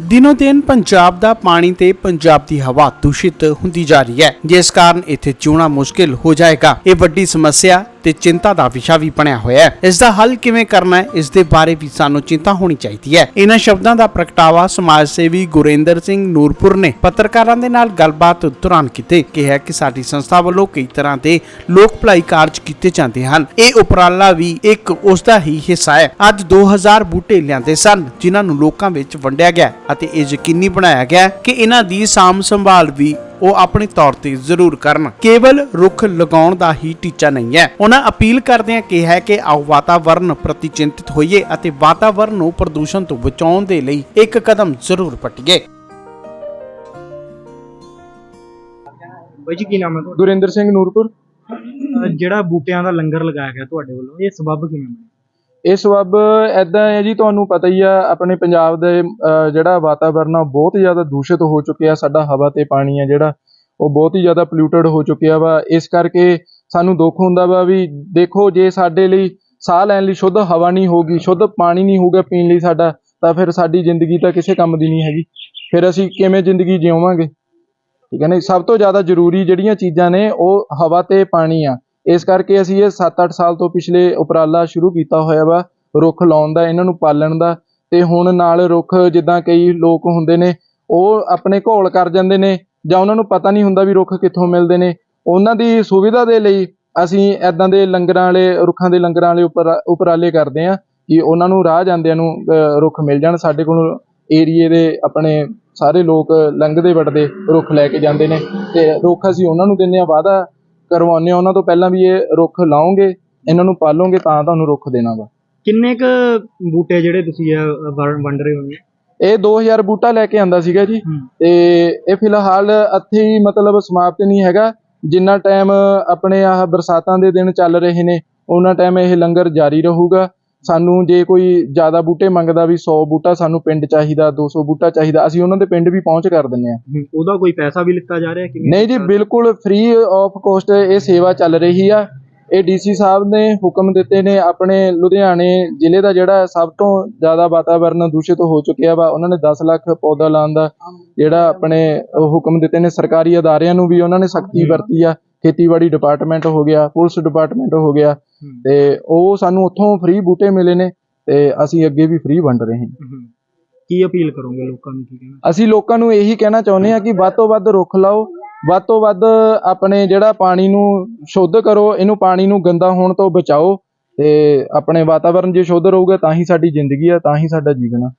ਦਿਨੋ ਦਿਨ ਪੰਜਾਬ ਦਾ ਪਾਣੀ ਤੇ ਪੰਜਾਬ ਦੀ ਹਵਾ ਦੂਸ਼ਿਤ ਹੁੰਦੀ ਜਾ ਰਹੀ ਹੈ। ਜਿਸ ਕਾਰਨ ਇੱਥੇ ਜਿਉਣਾ ਮੁਸ਼ਕਿਲ ਹੋ ਜਾਏਗਾ। ਇਹ ਵੱਡੀ ਸਮੱਸਿਆ ਤੇ ਚਿੰਤਾ ਦਾ ਵਿਸ਼ਾ ਵੀ ਬਣਿਆ ਹੋਇਆ ਹੈ। ਇਸ ਦਾ ਹੱਲ ਕਿਵੇਂ ਕਰਨਾ ਹੈ, ਇਸ ਦੇ ਬਾਰੇ ਵੀ ਸਾਨੂੰ ਚਿੰਤਾ ਹੋਣੀ ਚਾਹੀਦੀ ਹੈ। ਇਹਨਾਂ ਸ਼ਬਦਾਂ ਦਾ ਪ੍ਰਗਟਾਵਾ ਸਮਾਜ ਸੇਵੀ ਗੁਰਿੰਦਰ ਸਿੰਘ ਨੂਰਪੁਰ ਨੇ ਪੱਤਰਕਾਰਾਂ ਦੇ ਨਾਲ ਗੱਲਬਾਤ ਦੌਰਾਨ ਕੀਤੇ। ਕਿਹਾ ਕਿ ਸਾਡੀ ਸੰਸਥਾ ਵੱਲੋਂ ਕਈ ਤਰ੍ਹਾਂ ਦੇ ਲੋਕ ਭਲਾਈ ਕਾਰਜ ਕੀਤੇ ਜਾਂਦੇ ਹਨ। ਇਹ ਉਪਰਾਲਾ ਵੀ ਇੱਕ ਉਸ ਦਾ ਹੀ ਹਿੱਸਾ ਹੈ। ਅੱਜ 2000 ਬੂਟੇ ਲਿਆਂਦੇ ਸਨ, ਜਿਨ੍ਹਾਂ ਨੂੰ ਲੋਕਾਂ ਵਿੱਚ ਵੰਡਿਆ ਗਿਆ ਅਤੇ ਇਹ ਯਕੀਨੀ ਬਣਾਇਆ ਗਿਆ ਕਿ ਇਹਨਾਂ ਦੀ ਸਾਂਭ ਸੰਭਾਲ ਵੀ ਉਹ ਆਪਣੇ ਤੌਰ ਤੇ ਜ਼ਰੂਰ ਕਰਨ। ਕੇਵਲ ਰੁੱਖ ਲਗਾਉਣ ਦਾ ਹੀ ਟੀਚਾ ਨਹੀਂ ਹੈ। ਉਹਨਾਂ ਅਪੀਲ ਕਰਦਿਆਂ ਕਿਹਾ ਕਿ ਆਓ ਵਾਤਾਵਰਣ ਪ੍ਰਤੀ ਚਿੰਤਿਤ ਹੋਈਏ ਅਤੇ ਵਾਤਾਵਰਣ ਨੂੰ ਪ੍ਰਦੂਸ਼ਣ ਤੋਂ ਬਚਾਉਣ ਦੇ ਲਈ ਇੱਕ ਕਦਮ ਜ਼ਰੂਰ ਪੱਟੀਏ ਬਾਈ ਜੀ ਕੀ ਨਾਮ ਹੈ ਤੁਹਾਡਾ? ਗੁਰਿੰਦਰ ਸਿੰਘ ਨੂਰਪੁਰ। ਅਹ ਜਿਹੜਾ ਬੂਟਿਆਂ ਦਾ ਲੰਗਰ ਲਗਾਇਆ ਗਿਆ ਤੁਹਾਡੇ ਵੱਲੋਂ ਇਹ ਸਬਬ ਕਿਵੇਂ ਬਣਿਆ? ਇਹ ਸਬਬ ਐਦਾਂ ਹੈ ਜੀ, ਤੁਹਾਨੂੰ ਪਤਾ ਹੀ ਆ, ਆਪਣੇ ਪੰਜਾਬ ਦੇ ਜਿਹੜਾ ਵਾਤਾਵਰਨ ਆ, ਉਹ ਬਹੁਤ ਜ਼ਿਆਦਾ ਦੂਸ਼ਿਤ ਹੋ ਚੁੱਕਿਆ, ਸਾਡਾ ਹਵਾ ਤੇ ਪਾਣੀ ਆ ਜਿਹੜਾ, ਉਹ ਬਹੁਤ ਹੀ ਜ਼ਿਆਦਾ ਪੋਲਿਊਟਡ ਹੋ ਚੁੱਕਿਆ ਵਾ। ਇਸ ਕਰਕੇ ਸਾਨੂੰ ਦੁੱਖ ਹੁੰਦਾ ਵਾ ਵੀ ਦੇਖੋ, ਜੇ ਸਾਡੇ ਲਈ ਸਾਹ ਲੈਣ ਲਈ ਸ਼ੁੱਧ ਹਵਾ ਨਹੀਂ ਹੋਗੀ ਸ਼ੁੱਧ ਪਾਣੀ ਨਹੀਂ ਹੋਊਗਾ ਪੀਣ ਲਈ ਸਾਡਾ, ਤਾਂ ਫਿਰ ਸਾਡੀ ਜ਼ਿੰਦਗੀ ਤਾਂ ਕਿਸੇ ਕੰਮ ਦੀ ਨਹੀਂ ਹੈਗੀ। ਫਿਰ ਅਸੀਂ ਕਿਵੇਂ ਜ਼ਿੰਦਗੀ ਜਿਉਵਾਂਗੇ ਠੀਕ ਹੈ ਨਾ ਸਭ ਤੋਂ ਜ਼ਿਆਦਾ ਜ਼ਰੂਰੀ ਜਿਹੜੀਆਂ ਚੀਜ਼ਾਂ ਨੇ, ਉਹ ਹਵਾ ਤੇ ਪਾਣੀ ਆ। ਇਸ ਕਰਕੇ ਅਸੀਂ ਇਹ 7-8 ਸਾਲ ਤੋਂ ਪਿਛਲੇ ਉਪਰਾਲਾ ਸ਼ੁਰੂ ਕੀਤਾ ਹੋਇਆ ਵਾ ਰੁੱਖ ਲਾਉਣ ਦਾ ਇਹਨਾਂ ਨੂੰ ਪਾਲਣ ਦਾ ਤੇ ਹੁਣ ਨਾਲ ਰੁੱਖ ਜਿੱਦਾਂ ਕਈ ਲੋਕ ਹੁੰਦੇ ਨੇ ਉਹ ਆਪਣੇ ਘੋਲ ਕਰ ਜਾਂਦੇ ਨੇ ਜਾਂ ਉਹਨਾਂ ਨੂੰ ਪਤਾ ਨਹੀਂ ਹੁੰਦਾ ਵੀ ਰੁੱਖ ਕਿੱਥੋਂ ਮਿਲਦੇ ਨੇ। ਉਹਨਾਂ ਦੀ ਸੁਵਿਧਾ ਦੇ ਲਈ ਅਸੀਂ ਐਦਾਂ ਦੇ ਲੰਗਰਾਂ ਵਾਲੇ ਰੁੱਖਾਂ ਦੇ ਲੰਗਰਾਂ ਵਾਲੇ ਉੱਪਰ ਉਪਰਾਲੇ ਕਰਦੇ ਆ ਕਿ ਉਹਨਾਂ ਨੂੰ ਰਾਹ ਜਾਂਦਿਆਂ ਨੂੰ ਅਹ, ਰੁੱਖ ਮਿਲ ਜਾਣ। ਸਾਡੇ ਕੋਲ ਏਰੀਏ ਦੇ ਆਪਣੇ ਸਾਰੇ ਲੋਕ ਲੰਘਦੇ ਵੜਦੇ ਰੁੱਖ ਲੈ ਕੇ ਜਾਂਦੇ ਨੇ ਤੇ ਰੁੱਖ ਅਸੀਂ ਉਹਨਾਂ ਨੂੰ ਦਿੰਦੇ ਆ ਵਾਅਦਾ ਕਰਵਾਉਂਦੇ ਆ ਉਹਨਾਂ ਤੋਂ ਪਹਿਲਾਂ ਵੀ ਇਹ ਰੁੱਖ ਲਾਓਗੇ ਇਹਨਾਂ ਨੂੰ ਪਾਲੋਗੇ ਤਾਂ ਤੁਹਾਨੂੰ ਰੁੱਖ ਦੇਣਾ ਵਾ। ਕਿੰਨੇ ਕ ਬੂਟੇ ਜਿਹੜੇ ਤੁਸੀਂ ਇਹ ਵੰਡ ਰਹੇ ਹੋਗੇ? ਇਹ 2000 ਬੂਟਾ ਲੈ ਕੇ ਆਂਦਾ ਸੀਗਾ ਜੀ। ਹੂੰ। ਤੇ ਇਹ ਫਿਲਹਾਲ ਇੱਥੇ ਹੀ ਮਤਲਬ ਸਮਾਪਤ ਨਹੀਂ ਹੈਗਾ। ਜਿੰਨਾ ਟਾਈਮ ਆਪਣੇ ਆਹ ਬਰਸਾਤਾਂ ਦੇ ਦਿਨ ਚੱਲ ਰਹੇ ਨੇ ਉਹਨਾਂ ਟਾਈਮ ਇਹ ਲੰਗਰ ਜਾਰੀ ਰਹੂਗਾ। ਸਾਨੂੰ ਜੇ ਕੋਈ ਜ਼ਿਆਦਾ ਬੂਟੇ ਮੰਗਦਾ ਵੀ 100 ਬੂਟਾ ਸਾਨੂੰ ਪਿੰਡ ਚਾਹੀਦਾ 200 ਬੂਟਾ ਚਾਹੀਦਾ ਅਸੀਂ ਉਹਨਾਂ ਦੇ ਪਿੰਡ ਵੀ ਪਹੁੰਚ ਕਰ ਦਿੰਨੇ ਆ ਉਹਦਾ ਕੋਈ ਪੈਸਾ ਵੀ ਲਿੱਤਾ ਜਾ ਰਿਹਾ ਕਿਵੇਂ ਨਹੀਂ ਜੀ ਬਿਲਕੁਲ ਫ੍ਰੀ ਆਫ ਕੋਸਟ ਇਹ ਸੇਵਾ ਚੱਲ ਰਹੀ ਆ। ਇਹ ਡੀਸੀ ਸਾਹਿਬ ਨੇ ਹੁਕਮ ਦਿੱਤੇ ਨੇ ਆਪਣੇ ਲੁਧਿਆਣੇ ਜ਼ਿਲ੍ਹੇ ਦਾ ਜਿਹੜਾ ਸਭ ਤੋਂ ਜ਼ਿਆਦਾ ਵਾਤਾਵਰਨ ਦੂਸ਼ਿਤ ਹੋ ਚੁੱਕਿਆ ਵਾ ਉਹਨਾਂ ਨੇ 10 ਲੱਖ ਪੌਦਾ ਲਾਉਣ ਦਾ ਜਿਹੜਾ ਆਪਣੇ ਹੁਕਮ ਦਿੱਤੇ ਨੇ ਸਰਕਾਰੀ ਅਦਾਰਿਆਂ ਨੂੰ ਵੀ ਉਹਨਾਂ ਨੇ ਸਖਤੀ ਵਰਤੀ ਆ। ਖੇਤੀਬਾੜੀ ਡਿਪਾਰਟਮੈਂਟ ਹੋ ਗਿਆ ਪੁਲਿਸ ਡਿਪਾਰਟਮੈਂਟ ਹੋ ਗਿਆ ਤੇ ਉਹ ਸਾਨੂੰ ਉੱਥੋਂ ਫ੍ਰੀ ਬੂਟੇ ਮਿਲੇ ਨੇ ਤੇ ਅਸੀਂ ਅੱਗੇ ਵੀ ਫ੍ਰੀ ਵੰਡ ਰਹੇ ਹਾਂ। ਕੀ ਅਪੀਲ ਕਰੋਗੇ ਲੋਕਾਂ ਨੂੰ ਕੀ ਕਹਿਣਾ? ਅਸੀਂ ਲੋਕਾਂ ਨੂੰ ਇਹੀ ਕਹਿਣਾ ਚਾਹੁੰਦੇ ਹਾਂ ਕਿ ਵੱਧ ਤੋਂ ਵੱਧ ਰੁੱਖ ਲਾਓ ਵੱਧ ਤੋਂ ਵੱਧ ਆਪਣੇ ਜਿਹੜਾ ਪਾਣੀ ਨੂੰ ਸ਼ੁੱਧ ਕਰੋ ਇਹਨੂੰ ਪਾਣੀ ਨੂੰ ਗੰਦਾ ਹੋਣ ਤੋਂ ਬਚਾਓ ਤੇ ਆਪਣੇ ਵਾਤਾਵਰਣ ਜੇ ਸ਼ੁੱਧ ਰਹੂਗਾ ਤਾਂ ਹੀ ਸਾਡੀ ਜ਼ਿੰਦਗੀ ਆ ਤਾਂ ਹੀ ਸਾਡਾ ਜੀਵਨ ਆ।